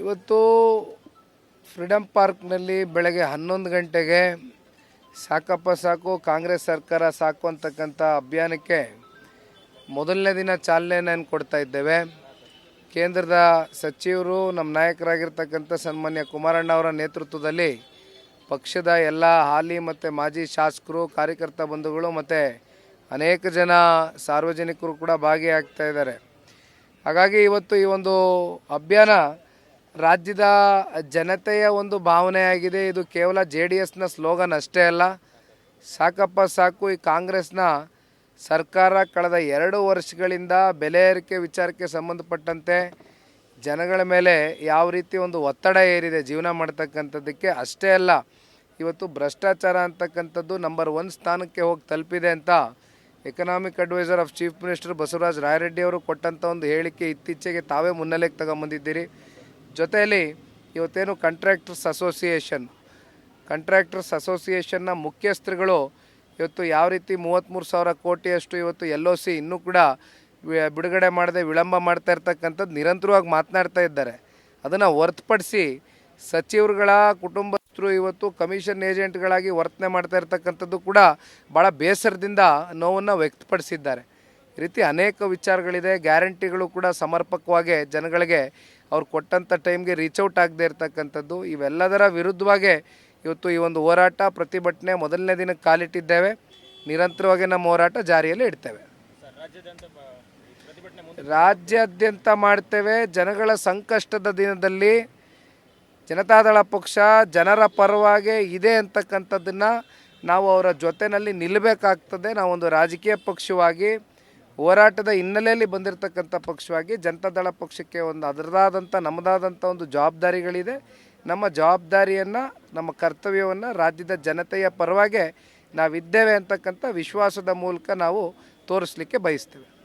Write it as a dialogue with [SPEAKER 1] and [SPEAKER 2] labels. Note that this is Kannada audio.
[SPEAKER 1] ಇವತ್ತು ಫ್ರೀಡಮ್ ಪಾರ್ಕ್ನಲ್ಲಿ ಬೆಳಗ್ಗೆ ಹನ್ನೊಂದು ಗಂಟೆಗೆ ಸಾಕಪ್ಪ ಸಾಕು, ಕಾಂಗ್ರೆಸ್ ಸರ್ಕಾರ ಸಾಕು ಅಂತಕ್ಕಂಥ ಅಭಿಯಾನಕ್ಕೆ ಮೊದಲನೇ ದಿನ ಚಾಲನೆಯನ್ನು ಕೊಡ್ತಾ ಇದ್ದೇವೆ. ಕೇಂದ್ರದ ಸಚಿವರು, ನಮ್ಮ ನಾಯಕರಾಗಿರ್ತಕ್ಕಂಥ ಸನ್ಮಾನ್ಯ ಕುಮಾರಣ್ಣ ಅವರ ನೇತೃತ್ವದಲ್ಲಿ ಪಕ್ಷದ ಎಲ್ಲ ಹಾಲಿ ಮತ್ತು ಮಾಜಿ ಶಾಸಕರು, ಕಾರ್ಯಕರ್ತ ಬಂಧುಗಳು ಮತ್ತು ಅನೇಕ ಜನ ಸಾರ್ವಜನಿಕರು ಕೂಡ ಭಾಗಿಯಾಗ್ತಾ ಇದ್ದಾರೆ. ಹಾಗಾಗಿ ಇವತ್ತು ಈ ಒಂದು ಅಭಿಯಾನ ರಾಜ್ಯದ ಜನತೆಯ ಒಂದು ಭಾವನೆಯಾಗಿದೆ. ಇದು ಕೇವಲ ಜೆ ಡಿ ಎಸ್ನ ಸ್ಲೋಗನ್ ಅಷ್ಟೇ ಅಲ್ಲ. ಸಾಕಪ್ಪ ಸಾಕು, ಈ ಕಾಂಗ್ರೆಸ್ನ ಸರ್ಕಾರ ಕಳೆದ ಎರಡು ವರ್ಷಗಳಿಂದ ಬೆಲೆ ಏರಿಕೆ ವಿಚಾರಕ್ಕೆ ಸಂಬಂಧಪಟ್ಟಂತೆ ಜನಗಳ ಮೇಲೆ ಯಾವ ರೀತಿ ಒಂದು ಒತ್ತಡ ಏರಿದೆ ಜೀವನ ಮಾಡ್ತಕ್ಕಂಥದ್ದಕ್ಕೆ ಅಷ್ಟೇ ಅಲ್ಲ. ಇವತ್ತು ಭ್ರಷ್ಟಾಚಾರ ಅಂತಕ್ಕಂಥದ್ದು ನಂಬರ್ ಒನ್ ಸ್ಥಾನಕ್ಕೆ ಹೋಗಿ ತಲುಪಿದೆ ಅಂತ economic adviser of chief minister Basavaraja Rayareddy ಅವರು ಕೊಟ್ಟಂಥ ಒಂದು ಹೇಳಿಕೆ ಇತ್ತೀಚೆಗೆ ತಾವೇ ಮುನ್ನೆಲೆಗೆ ತಗೊಂಬಂದಿದ್ದೀರಿ. ಜೊತೆಯಲ್ಲಿ ಇವತ್ತೇನು ಕಾಂಟ್ರಾಕ್ಟರ್ಸ್ ಅಸೋಸಿಯೇಷನ್ ಕಾಂಟ್ರಾಕ್ಟರ್ಸ್ ಅಸೋಸಿಯೇಷನ್ನ ಮುಖ್ಯಸ್ಥರುಗಳು ಇವತ್ತು ಯಾವ ರೀತಿ ಮೂವತ್ತ್ಮೂರು ಸಾವಿರ ಕೋಟಿಯಷ್ಟು ಇವತ್ತು ಎಲ್ ಒ ಸಿ ಇನ್ನೂ ಕೂಡ ಬಿಡುಗಡೆ ಮಾಡದೆ ವಿಳಂಬ ಮಾಡ್ತಾ ಇರ್ತಕ್ಕಂಥದ್ದು ನಿರಂತರವಾಗಿ ಮಾತನಾಡ್ತಾ ಇದ್ದಾರೆ. ಅದನ್ನು ಹೊರತುಪಡಿಸಿ ಸಚಿವರುಗಳ ಕುಟುಂಬಸ್ಥರು ಇವತ್ತು ಕಮಿಷನ್ ಏಜೆಂಟ್ಗಳಾಗಿ ವರ್ತನೆ ಮಾಡ್ತಾ ಇರ್ತಕ್ಕಂಥದ್ದು ಕೂಡ ಭಾಳ ಬೇಸರದಿಂದ ನೋವನ್ನು ವ್ಯಕ್ತಪಡಿಸಿದ್ದಾರೆ. ರೀತಿ ಅನೇಕ ವಿಚಾರಗಳಿದೆ. ಗ್ಯಾರಂಟಿಗಳು ಕೂಡ ಸಮರ್ಪಕವಾಗಿ ಜನಗಳಿಗೆ ಅವ್ರು ಕೊಟ್ಟಂಥ ಟೈಮ್ಗೆ ರೀಚ್ ಔಟ್ ಆಗದೆ ಇರತಕ್ಕಂಥದ್ದು. ಇವೆಲ್ಲದರ ವಿರುದ್ಧವಾಗಿ ಇವತ್ತು ಈ ಒಂದು ಹೋರಾಟ, ಪ್ರತಿಭಟನೆ ಮೊದಲನೇ ದಿನಕ್ಕೆ ಕಾಲಿಟ್ಟಿದ್ದೇವೆ. ನಿರಂತರವಾಗಿ ನಮ್ಮ ಹೋರಾಟ ಜಾರಿಯಲ್ಲಿ ಇಡ್ತೇವೆ. ರಾಜ್ಯಾದ್ಯಂತ ಮಾಡ್ತೇವೆ. ಜನಗಳ ಸಂಕಷ್ಟದ ದಿನದಲ್ಲಿ ಜನತಾದಳ ಪಕ್ಷ ಜನರ ಪರವಾಗಿ ಇದೆ ಅಂತಕ್ಕಂಥದ್ದನ್ನು ನಾವು ಅವರ ಜೊತೆಯಲ್ಲಿ ನಿಲ್ಲಬೇಕಾಗ್ತದೆ ನಾವೊಂದು ರಾಜಕೀಯ ಪಕ್ಷವಾಗಿ ಹೋರಾಟದ ಹಿನ್ನೆಲೆಯಲ್ಲಿ ಬಂದಿರತಕ್ಕಂಥ ಪಕ್ಷವಾಗಿ ಜನತಾದಳ ಪಕ್ಷಕ್ಕೆ ಒಂದು ಅದರದಾದಂಥ, ನಮ್ಮದಾದಂಥ ಒಂದು ಜವಾಬ್ದಾರಿಗಳಿದೆ. ನಮ್ಮ ಜವಾಬ್ದಾರಿಯನ್ನು, ನಮ್ಮ ಕರ್ತವ್ಯವನ್ನು ರಾಜ್ಯದ ಜನತೆಯ ಪರವಾಗಿ ನಾವಿದ್ದೇವೆ ಅಂತಕ್ಕಂಥ ವಿಶ್ವಾಸದ ಮೂಲಕ ನಾವು ತೋರಿಸಲಿಕ್ಕೆ ಬಯಸ್ತೇವೆ.